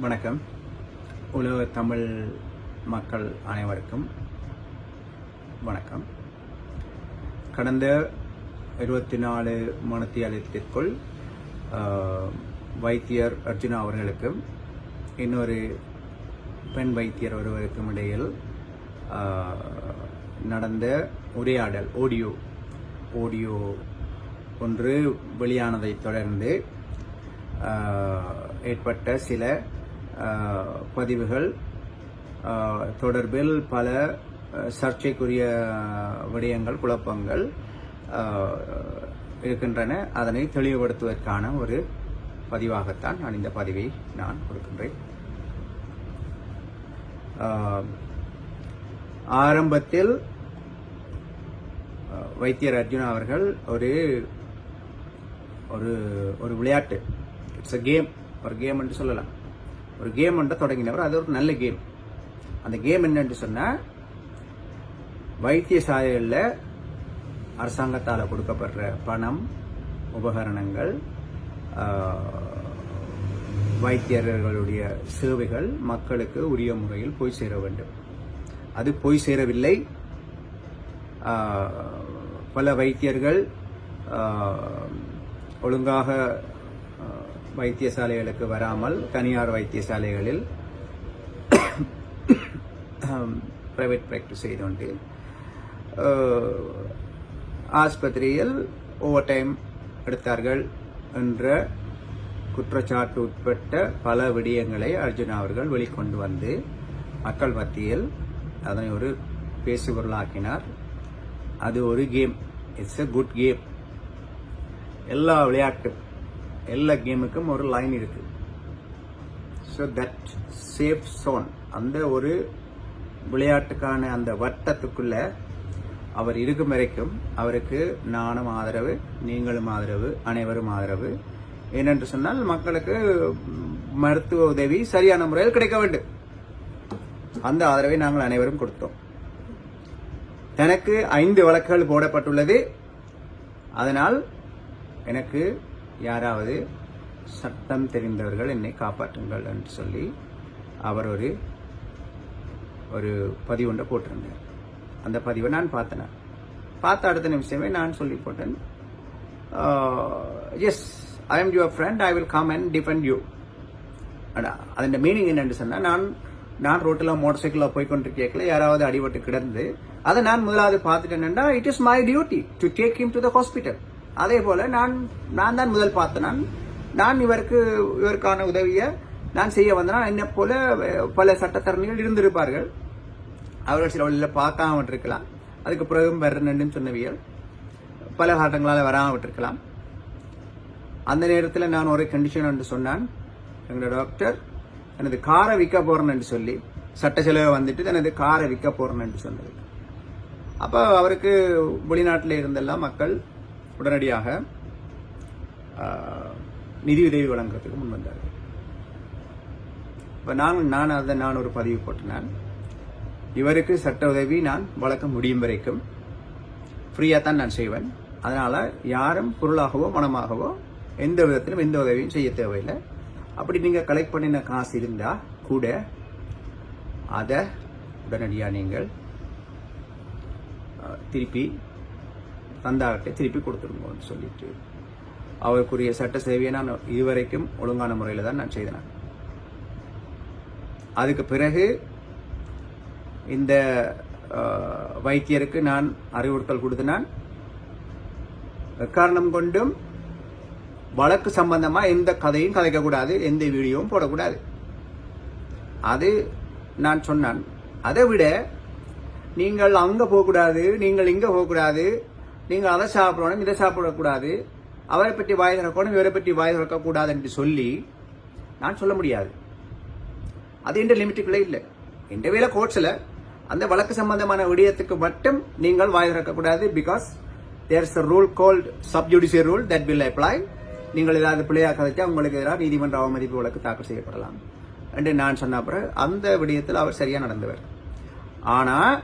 வணக்கம். உலக தமிழ் மக்கள் அனைவருக்கும் வணக்கம். கடந்த இருபத்தி நாலு மணத்தியாலயத்திற்குள் வைத்தியர் அர்ஜுனா அவர்களுக்கும் இன்னொரு பெண் வைத்தியர் ஒருவருக்கும் இடையில் நடந்த உரையாடல் ஆடியோ ஆடியோ ஒன்று வெளியானதைத் தொடர்ந்து ஏற்பட்ட சில பதிவுகள். தொடர்பில் பல சர்ச்சைக்குரிய விடயங்கள் குழப்பங்கள் இருக்கின்றன. அதனை தெளிவுபடுத்துவதற்கான ஒரு பதிவாகத்தான் நான் இந்த பதிவை நான் கொடுக்கின்றேன். ஆரம்பத்தில் வைத்தியர் அர்ஜுனா அவர்கள் ஒரு ஒரு ஒரு விளையாட்டு. இட்ஸ் அ கேம் ஒரு கேம் என்று சொல்லலாம். ஒரு கேம் என்று தொடங்கினவர். அது ஒரு நல்ல கேம் அந்த கேம் என்னன்னு சொன்னால் வைத்தியசாலைகளில் அரசாங்கத்தால் கொடுக்கப்படுற பணம் உபகரணங்கள் வைத்தியர்களுடைய சேவைகள் மக்களுக்கு உரிய முறையில் போய் சேர வேண்டும். அது போய் சேரவில்லை. பல வைத்தியர்கள் ஒழுங்காக வைத்தியசாலைகளுக்கு வராமல் தனியார் வைத்தியசாலைகளில் பிரைவேட் ப்ராக்டிஸ் செய்து கொண்டேன் ஆஸ்பத்திரியில் ஓவர் டைம் எடுத்தார்கள் என்ற குற்றச்சாட்டு உட்பட்ட பல விடயங்களை அர்ஜுனா அவர்கள் வெளிக்கொண்டு வந்து மக்கள் மத்தியில் அதனை ஒரு பேசுபொருளாக்கினார். அது ஒரு game it's a good game எல்லா விளையாட்டு எல்லா கேமுக்கும் ஒரு லைன் இருக்கு. ஸோ தட் சேஃப் சோன் அந்த ஒரு விளையாட்டுக்கான அந்த வட்டத்துக்குள்ள அவர் இருக்கும் வரைக்கும் அவருக்கு நானும் ஆதரவு நீங்களும் ஆதரவு அனைவரும் ஆதரவு. ஏனென்று சொன்னால் மக்களுக்கு மருத்துவ உதவி சரியான முறையில் கிடைக்க வேண்டும். அந்த ஆதரவை நாங்கள் அனைவரும் கொடுத்தோம். எனக்கு ஐந்து வழக்குகள் போடப்பட்டுள்ளது. அதனால் எனக்கு யாராவது சட்டம் தெரிந்தவர்கள் என்னை காப்பாற்றுங்கள் என்று சொல்லி அவர் ஒரு ஒரு பதிவு ஒன்றை போட்டிருந்தார். அந்த பதிவை நான் பார்த்தேன். பார்த்த அடுத்த நிமிஷமே நான் சொல்லி போட்டேன். Yes I am your friend I will come and defend you அதன் மீனிங் என்னென்னு சொன்னால் நான் நான் ரோட்டில் மோட்டர் சைக்கிளில் போய் கொண்டு கேட்கல யாராவது அடிபட்டு கிடந்து அதை நான் முதலாவது பார்த்துட்டேன்னா it is my duty to take him to the hospital அதே போல் நான் நான் தான் முதல் பார்த்தேன் நான் நான் இவருக்கு இவருக்கான உதவியை நான் செய்ய வந்தேன் என்னை போல பல சட்டத்தரணிகள் இருந்திருப்பார்கள். அவர்கள் சில வழியில் பார்க்காம விட்டுருக்கலாம். அதுக்கு பிறகும் வரணுன்னு சொன்னவியல். பல காரணங்களால் வராமல் விட்டுருக்கலாம். அந்த நேரத்தில் நான் ஒரு கண்டிஷன் என்று சொன்னான். எங்களோட டாக்டர் எனது காரை விற்க போறேன் என்று சொல்லி சட்ட செலவு வந்துட்டு எனது காரை விற்க போறேன் என்று சொன்னது. அப்போ அவருக்கு வெளிநாட்டில் இருந்தெல்லாம் மக்கள் உடனடியாக நிதியுதவி வழங்குறதுக்கு முன் வந்தார்கள் இப்போ நான் நான் அதை நான் ஒரு பதிவு போட்டினேன் இவருக்கு சட்ட உதவி நான் வழக்க முடியும் வரைக்கும் ஃப்ரீயாக தான் நான் செய்வேன். அதனால் யாரும் பொருளாகவோ மனமாகவோ எந்த விதத்திலும் எந்த உதவியும் செய்ய தேவையில்லை. அப்படி நீங்கள் கலெக்ட் பண்ணின காசு இருந்தால் கூட அதை உடனடியாக நீங்கள் திருப்பி தந்தாகிட்ட திருப்பி கொடுத்துருங்கன்னு சொல்லிட்டு அவருக்குரிய சட்ட சேவையை நான் இதுவரைக்கும் ஒழுங்கான முறையில் தான் நான் செய்தேன். அதுக்கு பிறகு இந்த வைத்தியருக்கு நான் அறிவுறுத்தல் கொடுத்தினான் காரணம் கொண்டும் வழக்கு சம்பந்தமா எந்த கதையும் கதைக்கக்கூடாது எந்த வீடியோவும் போடக்கூடாது. அது நான் சொன்னான். அதை விட நீங்கள் அங்கே போகக்கூடாது நீங்கள் இங்கே போகக்கூடாது நீங்கள் அதை சாப்பிடணும் இதை சாப்பிடக்கூடாது. அவரை பற்றி வாய் திறக்கணும் இவரை பற்றி வாய் திறக்கக்கூடாது என்று சொல்லி நான் சொல்ல முடியாது. அது என்ற லிமிட்டுக்குள்ளே இல்லை. எந்த வேலை கோர்ட்ஸில் அந்த வழக்கு சம்பந்தமான விடயத்துக்கு மட்டும் நீங்கள் வாய் திறக்கக்கூடாது because there is a rule called subjudicial rule that will apply நீங்கள் ஏதாவது பிள்ளையாக கதைச்சா உங்களுக்கு எதிராக நீதிமன்ற அவமதிப்பு வழக்கு தாக்கல் செய்யப்படலாம் என்று நான் சொன்ன பிறகு அந்த விடயத்தில் அவர் சரியாக நடந்தவர். ஆனால்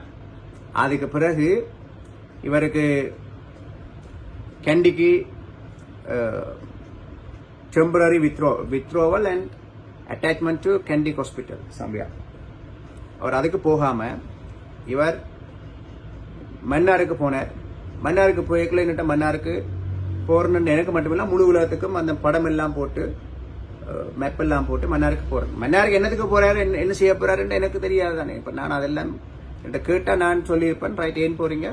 அதுக்கு பிறகு இவருக்கு கேண்டிக்கு temporary withdraw withdrawal and attachment to Kandy hospital சம்பியா அவர் அதுக்கு போகாமல் இவர் மன்னாருக்கு போனார். மன்னாருக்கு போய்க்கல என்னட்ட மன்னாருக்கு போறணுன்னு எனக்கு மட்டுமில்ல முழு உலகத்துக்கும் அந்த படம் எல்லாம் போட்டு uh, மேப் எல்லாம் போட்டு மன்னாருக்கு போறேன். மன்னாருக்கு என்னத்துக்கு போறாரு என்ன என்ன செய்ய போறாருன்னு எனக்கு தெரியாது தானே இப்போ நான் அதெல்லாம் என்கிட்ட கேட்டால் நான் சொல்லியிருப்பேன். ரைட் ஏன் போறீங்க.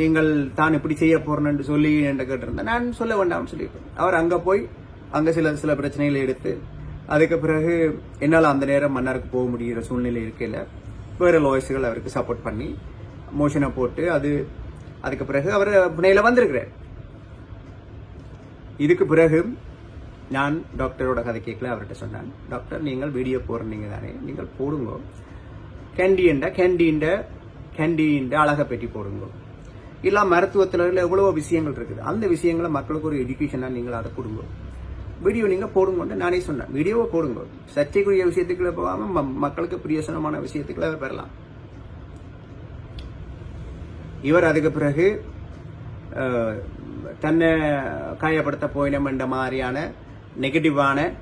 நீங்கள் தான் இப்படி செய்ய போறேன்னு சொல்லி என்கிட்ட கேட்டிருந்தேன். நான் சொல்ல வேண்டாம்னு சொல்லியிருப்பேன் அவர் அங்க போய் அங்க சில சில பிரச்சனைகளை எடுத்து அதுக்கு பிறகு என்னால் அந்த நேரம் மன்னருக்கு போக முடிகிற சூழ்நிலை இருக்கையில் வேறு லாயர்ஸுகள் அவருக்கு சப்போர்ட் பண்ணி மோஷனை போட்டு அது அதுக்கு பிறகு அவர் புனையில வந்திருக்கிறார். இதுக்கு பிறகு நான் டாக்டரோட கதை கேட்கல அவர்கிட்ட சொன்னேன் டாக்டர் நீங்கள் வீடியோ போடுறீங்க தானே நீங்கள் போடுங்க. கேண்டீன்ட கேண்டீன்ட கேண்டீன்ட அழகை பெட்டி போடுங்க. இல்லை மருத்துவத்தில் எவ்வளவோ விஷயங்கள் இருக்குது. அந்த விஷயங்களை மக்களுக்கு ஒரு எஜுகேஷனாக நீங்கள் அதை கொடுங்க. வீடியோ நீங்கள் போடுங்கன்னு நானே சொன்னேன். வீடியோவை போடுங்க. சர்ச்சைக்குரிய விஷயத்துக்குள்ள போகாமல் ம- மக்களுக்கு பிரியசனமான விஷயத்துக்குள்ள பெறலாம். இவர் அதுக்கு பிறகு தன்னை காயப்படுத்த போயினம் என்ற மாதிரியான நெகட்டிவான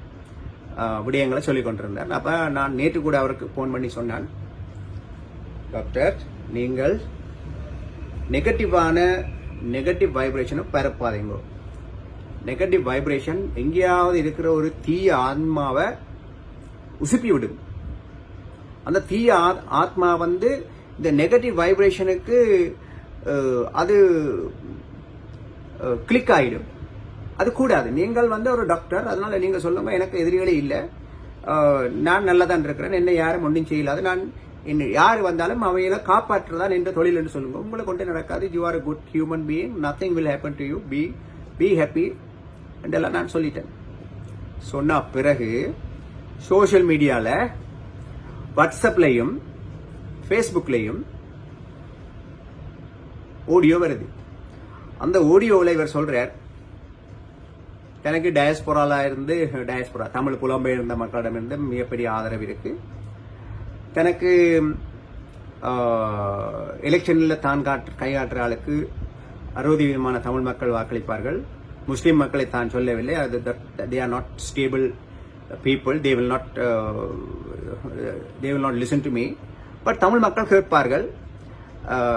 விடயங்களை சொல்லிக் கொண்டிருந்தார். அப்போ நான் நேற்று கூட அவருக்கு ஃபோன் பண்ணி சொன்னான். டாக்டர் நீங்கள் நெகட்டிவான நெகட்டிவ் வைப்ரேஷனை பரப்பாதீங்க. நெகட்டிவ் வைப்ரேஷன் எங்கேயாவது இருக்கிற ஒரு தீய ஆத்மாவை உசுப்பி விடும். அந்த தீய ஆத்- ஆத்மா வந்து இந்த நெகட்டிவ் வைப்ரேஷனுக்கு அது கிளிக் ஆகிடும் அது கூடாது. நீங்கள் வந்து ஒரு டாக்டர் அதனால நீங்கள் சொல்லுங்க எனக்கு எதிரிகளே இல்லை. நான் நல்லா தான் இருக்கிறேன் என்ன யாரும் ஒன்றும் செய்யலாது நான் என்ன யார் வந்தாலும் அவைகளை காப்பாற்றுறதான் என்ற தொழில் என்று சொல்லுங்க உங்களை கொண்டு நடக்காது. You are good human being nothing will happen to you be be happy என்றெல்லாம் நான் சொல்லிட்டேன். சொன்ன பிறகு சோஷியல் மீடியாவில் வாட்ஸ்அப்லையும் ஃபேஸ்புக்லையும் ஆடியோ வருது. அந்த ஆடியோவில் இவர் சொல்கிறார் எனக்கு டயஸ்பொரால இருந்து டயஸ்போரா தமிழ் புலம்பெயர்ந்த மக்களிடமிருந்து மிகப்பெரிய ஆதரவு இருக்குது தனக்கு எலெக்ஷனில் தான் காட்டு கையாற்றுற ஆளுக்கு அறுபது விதமான தமிழ் மக்கள் வாக்களிப்பார்கள். முஸ்லீம் மக்களை தான் சொல்லவில்லை. அது they are not stable people they will not they will not listen to me but Tamil மக்கள் கேட்பார்கள்.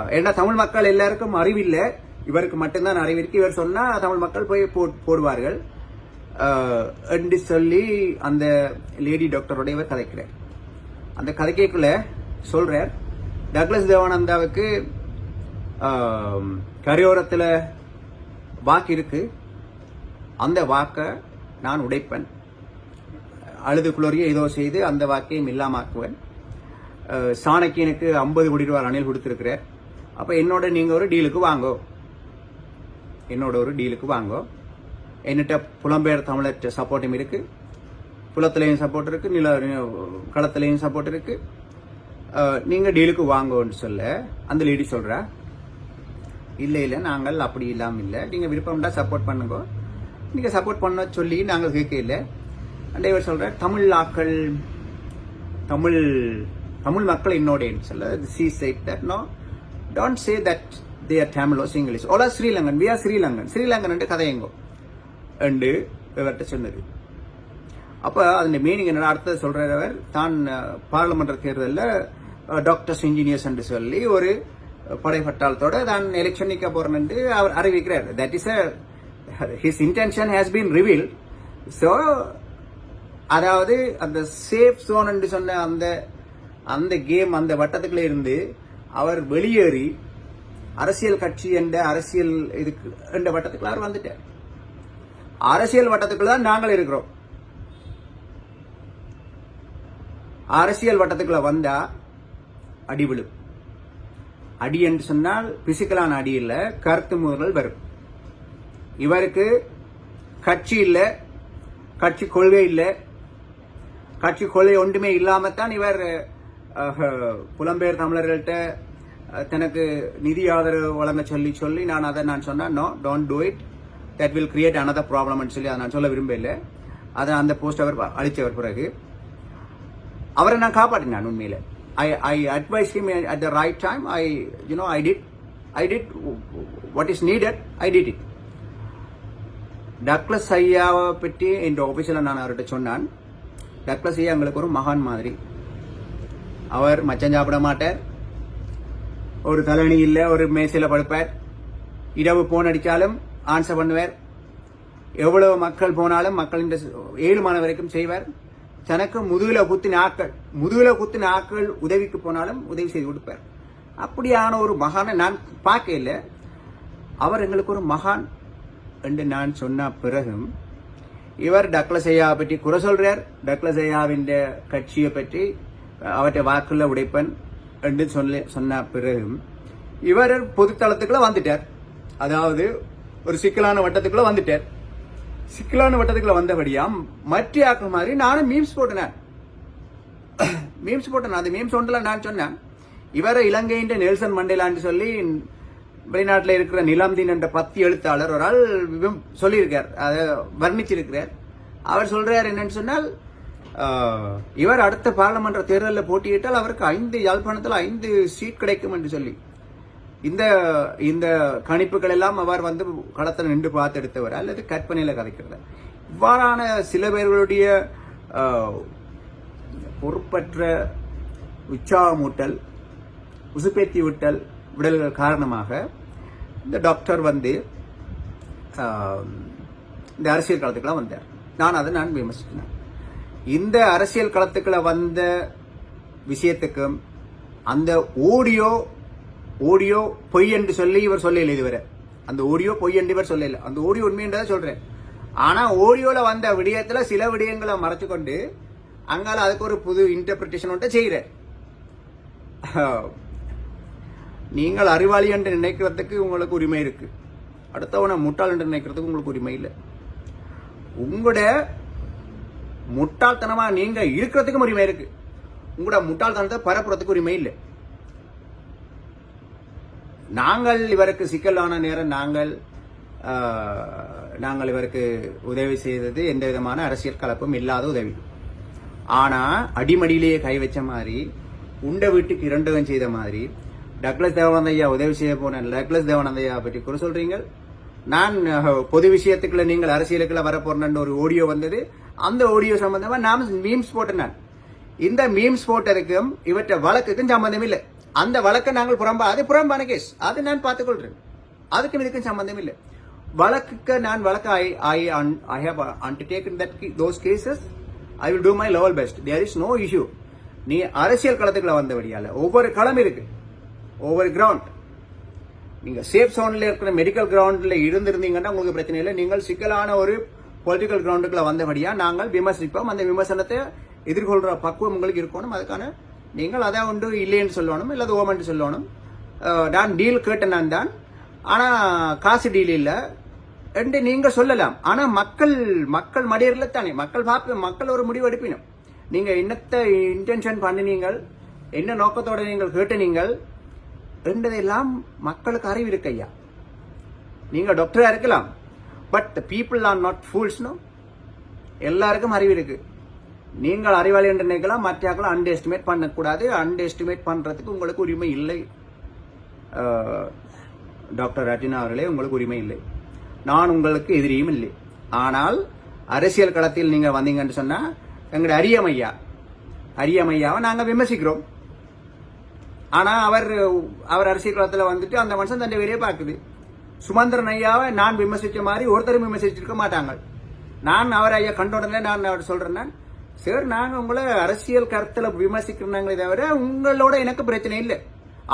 ஏன்னா தமிழ் மக்கள் எல்லாருக்கும் அறிவில்லை. இவருக்கு மட்டும்தான் அறிவு இருக்கு. இவர் சொன்னால் தமிழ் மக்கள் போய் போ- போடுவார்கள். என்று சொல்லி அந்த லேடி டாக்டரோட இவர் கதைக்கிறார். அந்த கதைக்குள்ள சொல்கிறார் டக்ளஸ் தேவானந்தாவுக்கு கரையோரத்தில் வாக்கு இருக்கு. அந்த வாக்கை நான் உடைப்பேன். அழுது குளறிய ஏதோ செய்து அந்த வாக்கையும் இல்லாமாக்குவேன். சாணக்கியனுக்கு ஐம்பது கோடி ரூபாய் அணில் கொடுத்துருக்கிறார். அப்போ என்னோட நீங்கள் ஒரு டீலுக்கு வாங்கோ. என்னோட ஒரு டீலுக்கு வாங்கோ. என்னட்ட புலம்பெயர் தமிழர் சப்போர்ட்டும் இருக்குது புலத்திலையும் சப்போர்ட் இருக்கு நில களத்துலேயும் சப்போர்ட் இருக்கு. நீங்கள் நீங்க டீலுக்கு வாங்கன்னு சொல்ல அந்த லேடி சொல்றா இல்லை இல்லை நாங்கள் அப்படி இல்லாமல் இல்லை. நீங்கள் விருப்பம்டா சப்போர்ட் பண்ணுங்க. நீங்கள் சப்போர்ட் பண்ண சொல்லி நாங்கள் கேட்க இல்லை. அண்ட் இவர் சொல்கிற தமிழ் ஆக்கள் தமிழ் தமிழ் மக்கள் என்னோடேன்னு சொல்ல she said that no don't say that they are Tamils English Ola Sri Lankan we are Sri Lankan Sri Lankan கதையங்கோ and இவர்கிட்ட சொன்னது. அப்போ அதன் மீனிங் என்ன அடுத்தது சொல்கிறவர் தான் பாராளுமன்ற தேர்தலில் டாக்டர்ஸ் இன்ஜினியர்ஸ் என்று சொல்லி ஒரு படை தான் எலெக்ஷன் நிற்க போறேன் என்று அவர் அறிவிக்கிறார். That is his intention has been reveal so அதாவது அந்த சேஃப் ஜோன் என்று சொன்ன அந்த அந்த கேம் அந்த வட்டத்துக்குள்ள இருந்து அவர் வெளியேறி அரசியல் கட்சி என்ற அரசியல் இதுக்கு என்ற வட்டத்துக்குள்ள அவர் வந்துட்டார். அரசியல் வட்டத்துக்குள்ள தான் நாங்கள் இருக்கிறோம். அரசியல் வட்டத்துக்குள்ள வந்தா அடி விழும். அடி என்று சொன்னால் பிசிக்கலான அடி இல்லை கருத்து முதல் வரும். இவருக்கு கட்சி இல்லை கட்சி கொள்கை இல்லை கட்சி கொள்கை ஒன்றுமே இல்லாமத்தான் இவர் புலம்பெயர் தமிழர்கள்ட்ட தனக்கு நிதி ஆதரவு வழங்க சொல்லி சொல்லி நான் அதை நான் சொன்னேன் no don't do it that will create another ப்ராப்ளம்னு சொல்லி அதை நான் சொல்ல விரும்பல அதை அந்த போஸ்ட் அவர் அழிச்சவர் பிறகு. அவரை நான் காப்பாற்றினேன் உண்மையில். I I advise him at the right time I you know I did I did what is needed I did it Douglas ஐயாவை பற்றி என்ற ஆஃபீஸில் நான் அவர்கிட்ட சொன்னான். டக்ளஸ் ஐயா எங்களுக்கு ஒரு மகான் மாதிரி. அவர் மச்சம் சாப்பிட மாட்டார். ஒரு தலையணி இல்லை ஒரு மேசையில் படுப்பார். இரவு போன் அடித்தாலும் ஆன்சர் பண்ணுவார். எவ்வளவு மக்கள் போனாலும் மக்களின் ஏழு மாணவரைக்கும் செய்வார். தனக்கு முதுகில் குத்தின ஆக்கள் முதுகில் குத்தின ஆக்கள் உதவிக்கு போனாலும் உதவி செய்து கொடுப்பார். அப்படியான ஒரு மகானை நான் பார்க்கல அவர் எங்களுக்கு ஒரு மகான் என்று நான் சொன்ன பிறகும் இவர் டக்ளஸ் பற்றி குறை சொல்றார். டக்ளஸ் கட்சியை பற்றி அவற்றை வாக்குள்ள உடைப்பன் என்று சொல்லி சொன்ன பிறகும் இவர் பொதுத்தளத்துக்குள்ள வந்துட்டார். அதாவது ஒரு சிக்கலான வட்டத்துக்குள்ள வந்துட்டார். சிக்கலான வட்டத்துக்குள்ள வந்தபடியா மற்ற ஆக்கள் மாதிரி நானும் மீம்ஸ் போட்டினேன். மீம்ஸ் போட்டேன். அது மீம்ஸ் ஒன்றுல நான் சொன்னேன். இவரை இலங்கையின் நெல்சன் மண்டேலான்னு சொல்லி வெளிநாட்டில் இருக்கிற நிலாம்தீன் என்ற பத்தி எழுத்தாளர் ஒரு ஆள் சொல்லியிருக்கார். அதை வர்ணிச்சிருக்கிறார். அவர் சொல்றார் என்னன்னு சொன்னால் இவர் அடுத்த பாராளுமன்ற தேர்தலில் போட்டியிட்டால் அவருக்கு ஐந்து யாழ்ப்பாணத்தில் ஐந்து சீட் கிடைக்கும் என்று சொல்லி. இந்த இந்த கணிப்புகள் எல்லாம் அவர் வந்து களத்தில் நின்று பார்த்தெடுத்தவர் அல்லது கற்பனையில் கதைக்கிறது? இவ்வாறான சில பேர்களுடைய பொறுப்பற்ற உற்சாகமூட்டல் உசுப்பேத்தி விட்டல் விடல்கள் காரணமாக இந்த டாக்டர் வந்து இந்த அரசியல் களத்துக்கெல்லாம் வந்தார். நான் அதை நான் விமர்சித்தேன் இந்த அரசியல் களத்துக்களை வந்த விஷயத்துக்கும் அந்த ஆடியோ ஓடியோ பொய் என்று சொல்லி இவர் சொல்லல இதுவரை அந்த ஓடியோ பொய் என்று இவர் சொல்லல. அந்த ஓடியோ உண்மைன்றதை சொல்றேன். ஆனா ஓடியோல வந்த விடயத்துல சில விடயங்களை மறைச்சு கொண்டு அங்கால அதுக்கு ஒரு புது இன்டர்பிரிட்டேஷன் ஒன்றை செய்கிறார் நீங்கள் அறிவாளி என்று நினைக்கிறதுக்கு உங்களுக்கு உரிமை இருக்கு. அடுத்தவனை முட்டாள் என்று நினைக்கிறதுக்கு உங்களுக்கு உரிமை இல்லை. உங்களோட முட்டாள்தனமா நீங்க இருக்கிறதுக்கும் உரிமை இருக்கு. உங்களோட முட்டாள்தனத்தை பரப்புறதுக்கு உரிமை இல்லை. நாங்கள் இவருக்கு சிக்கலான நேரம் நாங்கள் நாங்கள் இவருக்கு உதவி செய்தது எந்த விதமான அரசியல் கலப்பும் இல்லாத உதவி. ஆனா அடிமடியிலேயே கை வச்ச மாதிரி உண்ட வீட்டுக்கு இரண்டகம் செய்த மாதிரி டக்ளஸ் தேவானந்தையா உதவி செய்ய போன டக்ளஸ் தேவானந்தையா பற்றி குறை சொல்றீங்க? நான் பொது விஷயத்துக்குள்ள நீங்கள் அரசியலுக்குள்ள வர ஒரு ஆடியோ வந்தது. அந்த ஆடியோ சம்பந்தமா நான் மீம்ஸ் போட்டேன் இந்த மீம்ஸ் போட்டதுக்கும் இவற்றை வழக்குக்கும் சம்பந்தம் இல்லை. அந்த வழக்கை நாங்கள் புறம்பா அது புறம்பான கேஸ் அது நான் பார்த்துக்கொள்றேன். அதுக்கும் இதுக்கும் சம்பந்தம் இல்லை. வழக்குக்கு நான் வழக்கு I I I have undertaken that those cases I will do my level best there is no issue நீ அரசியல் களத்துக்குள்ள வந்தபடியால ஒவ்வொரு களம் இருக்கு. ஒவ்வொரு கிரவுண்ட் நீங்க சேஃப் சோன்ல இருக்கிற மெடிக்கல் கிரவுண்ட்ல இருந்திருந்தீங்கன்னா உங்களுக்கு பிரச்சனை இல்லை. நீங்கள் சிக்கலான ஒரு பொலிட்டிக்கல் கிரவுண்டுக்குள்ள வந்தபடியா நாங்கள் விமர்சிப்போம். அந்த விமர்சனத்தை எதிர்கொள்ற பக்குவம் உங்களுக்கு இருக்கணும். அதுக்கான நீங்கள் அதை உண்டு இல்லைன்னு சொல்லணும் இல்லை ஓமன்ட்டு சொல்லணும். நான் டீல் கேட்டேன் நான் தான். ஆனால் காசு டீல் இல்லை. என்று நீங்கள் சொல்லலாம். ஆனால் மக்கள் மக்கள் மடியரில் தானே. மக்கள் பார்ப்ப மக்கள் ஒரு முடிவு எடுப்பினும். நீங்கள் என்னத்தை இன்டென்ஷன் பண்ணினீங்கள்? என்ன நோக்கத்தோட நீங்கள் கேட்டுனீங்கள்? என்றதெல்லாம் மக்களுக்கு அறிவு இருக்கு ஐயா. நீங்கள் டாக்டராக இருக்கலாம். But the people are not fools no எல்லாருக்கும் அறிவு இருக்குது நீங்கள் அறிவாளி என்று நினைக்கலாம் மற்றாக்களை அண்டர் எஸ்டிமேட் பண்ணக்கூடாது. அண்டர் எஸ்டிமேட் பண்ணுறதுக்கு உங்களுக்கு உரிமை இல்லை. டாக்டர் ரட்டினா அவர்களே உங்களுக்கு உரிமை இல்லை. நான் உங்களுக்கு எதிரியும் இல்லை. ஆனால் அரசியல் களத்தில் நீங்கள் வந்தீங்கன்னு சொன்னால் எங்களுடைய அரியமையா அரியமையாவை நாங்கள் விமர்சிக்கிறோம். ஆனால் அவர் அவர் அரசியல் களத்தில் வந்துட்டு அந்த மனுஷன் தன்னை வேலையை பார்க்குது. சுமந்திரன் ஐயாவை நான் விமர்சித்த மாதிரி ஒருத்தரும் விமர்சிச்சிருக்க மாட்டாங்க. நான் அவர் ஐயா கண்ட உடனே நான் அவர் சொல்கிறேன் சார் நாங்க உங்களை அரசியல் கருத்துல விமர்சிக்கிறாங்களே தவிர உங்களோட எனக்கு பிரச்சனை இல்லை.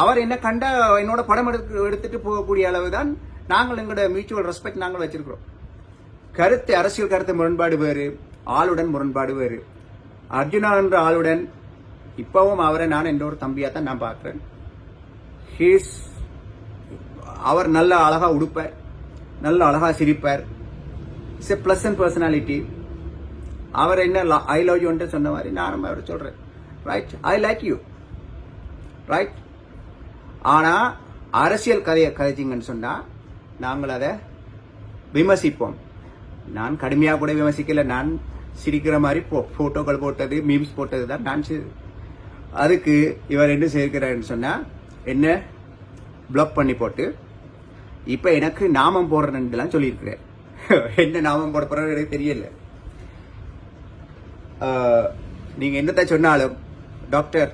அவர் என்ன கண்டா என்னோட படம் எடுத்து எடுத்துட்டு போகக்கூடிய அளவு தான் நாங்கள் எங்களோட மியூச்சுவல் ரெஸ்பெக்ட் நாங்கள் வச்சிருக்கிறோம். கருத்து அரசியல் கருத்து முரண்பாடு வேறு ஆளுடன் முரண்பாடு வேறு. அர்ஜுனா என்ற ஆளுடன் இப்பவும் அவரை நான் என்ற ஒரு தம்பியா தான் நான் பார்க்கிறேன். ஹீஸ் அவர் நல்ல அழகா உடுப்பார் நல்ல அழகா சிரிப்பார். இட்ஸ் எ பிளசன்ட் பர்சனாலிட்டி அவர் என்ன ஐ லவ் யூ சொன்ன மாதிரி நானும் அவரை சொல்கிறேன் right I like you right ஆனால் அரசியல் கதையை கதைச்சிங்கன்னு சொன்னால் நாங்கள் அதை விமர்சிப்போம். நான் கடுமையாக கூட விமர்சிக்கல. நான் சிரிக்கிற மாதிரி போ ஃபோட்டோக்கள் போட்டது மீம்ஸ் போட்டது தான் நான் செய்தது அதுக்கு இவர் என்ன செய்கிறாருன்னு சொன்னால் என்ன? பிளாக் பண்ணி போட்டு இப்போ எனக்கு நாமம் போடுறேன்னுலாம் சொல்லியிருக்கிறேன் என்ன நாமம் போட போகிறேன்னு எனக்கு தெரியல. நீங்கள் என்னத்தை சொன்னாலும் டாக்டர்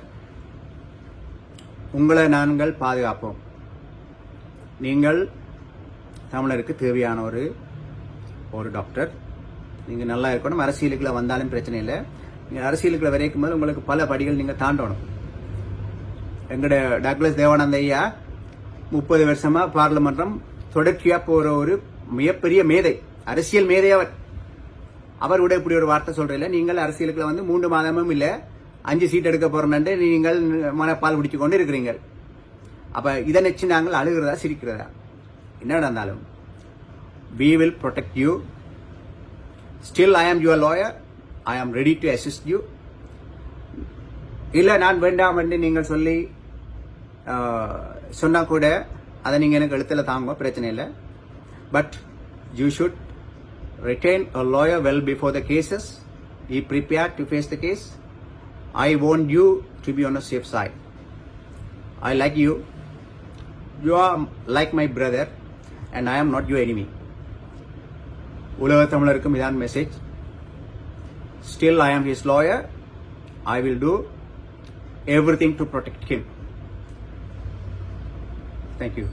உங்களை நாங்கள் பாதுகாப்போம். நீங்கள் தமிழருக்கு தேவையான ஒரு ஒரு டாக்டர் நீங்கள் நல்லா இருக்கணும். அரசியலுக்குள்ள வந்தாலும் பிரச்சனை இல்லை. நீங்கள் அரசியலுக்குள்ள வரைக்கும் போது உங்களுக்கு பல படிகள் நீங்கள் தாண்டணும். எங்களோட டாக்டர் தேவானந்த ஐயா முப்பது வருஷமாக பார்லிமன்றம் தொடர்ச்சியாக போகிற ஒரு மிகப்பெரிய மேதை. அரசியல் மேதை அவர். அவர் கூட இப்படி ஒரு வார்த்தை சொல்றீங்க நீங்கள் அரசியலுக்குள்ள வந்து மூன்று மாதமும் இல்லை அஞ்சு சீட் எடுக்க போறோம்னு நீங்கள் மனப்பால் குடிச்சு கொண்டு இருக்கிறீங்க. அப்ப இதை நினைச்சு நாங்கள் அழுகிறதா சிரிக்கிறதா? என்ன நடந்தாலும். We will protect you still I am your lawyer I am ready to assist you இல்லை நான் வேண்டாம் என்று நீங்கள் சொல்லி சொன்னால் கூட அதை நீங்கள் எனக்கு எழுத்தில் தாங்க பிரச்சனை இல்லை. But you should retain a lawyer well before the cases be prepared to face the case i want you to be on a safe side i like you you are like my brother and i am not your enemy உலக தமிழருக்கும் இதான் message still I am his lawyer I will do everything to protect him thank you